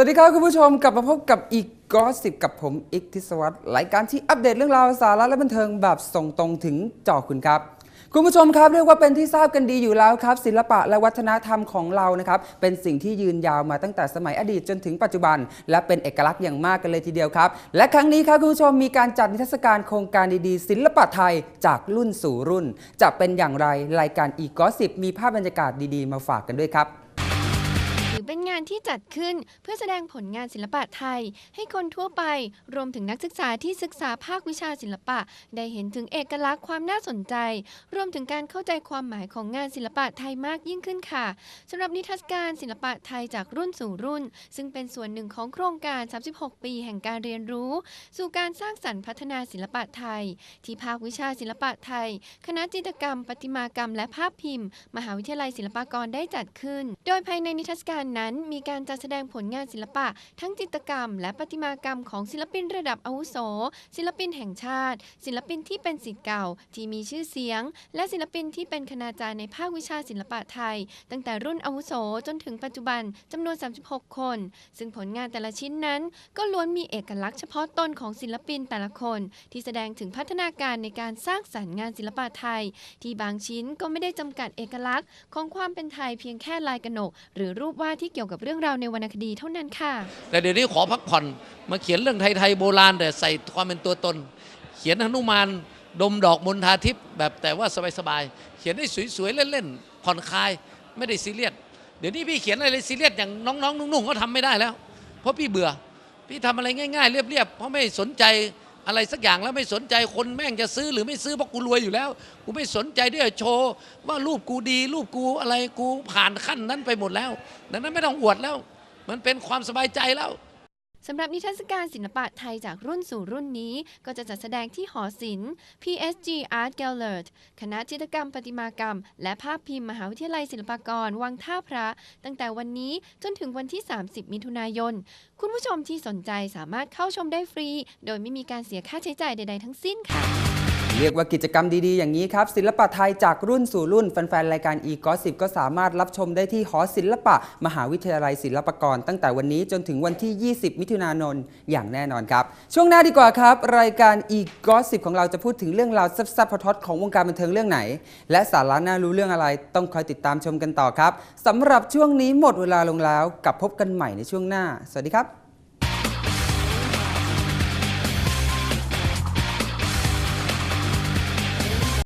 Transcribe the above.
วัสดีครับคุณผู้ชมกลับมาพบกับอีกกอสิบกับผมอิกทิศวัตรรายการที่อัปเดตเรื่องราวสาระและบันเทิงแบบส่งตรงถึงจอคุณครับ คุณผู้ชมครับเรียกว่าเป็นที่ทราบกันดีอยู่แล้วครับ ศิลปะและวัฒนธรรมของเรานะครับเป็นสิ่งที่ยืนยาวมาตั้งแต่สมัยอดีตจนถึงปัจจุบัน และเป็นเอกลักษณ์อย่างมากกันเลยทีเดียวครับ และครั้งนี้ครับคุณผู้ชมมีการจัดนิทรรศการโครงการดีๆ ศิลปะไทยจากรุ่นสู่รุ่น จะเป็นอย่างไรรายการอีกอสิบมีภาพบรรยากาศดีๆ มาฝากกันด้วยครับ เป็นงานที่จัดขึ้นเพื่อแสดงผลงานศิลปะไทย ให้คนทั่วไปรวมถึงนักศึกษาที่ศึกษาภาควิชาศิลปะ ได้เห็นถึงเอกลักษณ์ความน่าสนใจ รวมถึงการเข้าใจความหมายของงานศิลปะไทยมากยิ่งขึ้นค่ะสำหรับนิทรรศการศิลปะไทยจากรุ่นสู่รุ่น ซึ่งเป็นส่วนหนึ่งของโครงการ 36 ปีแห่งการเรียนรู้ สู่การสร้างสรรค์พัฒนาศิลปะไทย ที่ภาควิชาศิลปะไทย คณะจิตรกรรม ประติมากรรม และภาพพิมพ์ มหาวิทยาลัยศิลปากรได้จัดขึ้น โดยภายในนิทรรศการนั้นมีการจัดแสดงผลงานศิลปะ ทั้งจิตรกรรม และประติมากรรมของศิลปินระดับอาวุโส ศิลปินแห่งชาติ ศิลปินที่เป็นศิษย์เก่าที่มีชื่อเสียง และศิลปินที่เป็นคณาจารย์ในภาควิชาศิลปะไทย ตั้งแต่รุ่นอาวุโสจนถึงปัจจุบันจำนวน 36 คน ซึ่งผลงานแต่ละชิ้นนั้น ก็ล้วนมีเอกลักษณ์เฉพาะตนของศิลปินแต่ละคน ที่แสดงถึงพัฒนาการในการสร้างสรรค์งานศิลปะไทย ที่บางชิ้นก็ไม่ได้จำกัดเอกลักษณ์ ของความเป็นไทยเพียงแค่ลายกระหนก หรือรูปวาดที่เกี่ยวกับเรื่องราวในวรรณคดีเท่านั้นค่ะ แต่เดี๋ยวนี้ขอพักผ่อนมาเขียนเรื่องไทยๆโบราณแต่ใส่ความเป็นตัวตน เขียนหนุมานดมดอกมณฑาทิพย์แบบแต่ว่าสบายๆเขียนได้สวยๆเล่นๆผ่อนคลายไม่ได้ซีเรียสเดี๋ยวนี้พี่เขียนอะไรซีเรียสอย่างน้องๆนุ่งๆเขาทำไม่ได้แล้ว เพราะพี่เบื่อ พี่ทำอะไรง่าย ๆ เรียบๆเพราะไม่สนใจ อะไรสักอย่างแล้วไม่สนใจคนแม่งจะซื้อหรือไม่ซื้อเพราะกูรวยอยู่แล้ว กูไม่สนใจด้วยโชว์ว่ารูปกูดีรูปกูอะไรกูผ่านขั้นนั้นไปหมดแล้ว ดังนั้นไม่ต้องอวดแล้ว มันเป็นความสบายใจแล้ว สำหรับนิทรรศการศิลปะไทยจากรุ่นสู่รุ่นนี้ ก็จะจัดแสดงที่หอศิลป์ PSG Art Gallery คณะจิตรกรรม ประติมากรรม และภาพพิมพ์มหาวิทยาลัยศิลปากร วังท่าพระ ตั้งแต่วันนี้จนถึงวันที่ 30 มิถุนายน คุณผู้ชมที่สนใจสามารถเข้าชมได้ฟรี โดยไม่มีการเสียค่าใช้จ่ายใด ๆ ทั้งสิ้นค่ะ เรียกว่ากิจกรรมดีๆ อย่างนี้ครับ ศิลปะไทยจากรุ่นสู่รุ่น แฟนๆ รายการ e g o s i p ก็สามารถรับชมได้ที่หอศิลปะ มหาวิทยาลัยศิลปากร ตั้งแต่วันนี้จนถึงวันที่ 20 มิถุนายนอย่างแน่นอนครับ ช่วงหน้าดีกว่าครับ รายการ e g o s i p ของเราจะพูดถึงเรื่องราวซับๆพอทของวงการบันเทิงเรื่องไหน และสาระน่ารู้เรื่องอะไรต้องคอยติดตามชมกันต่อครับสำหรับช่วงนี้หมดเวลาลงแล้วกลับพบกันใหม่ในช่วงหน้า สวัสดีครับ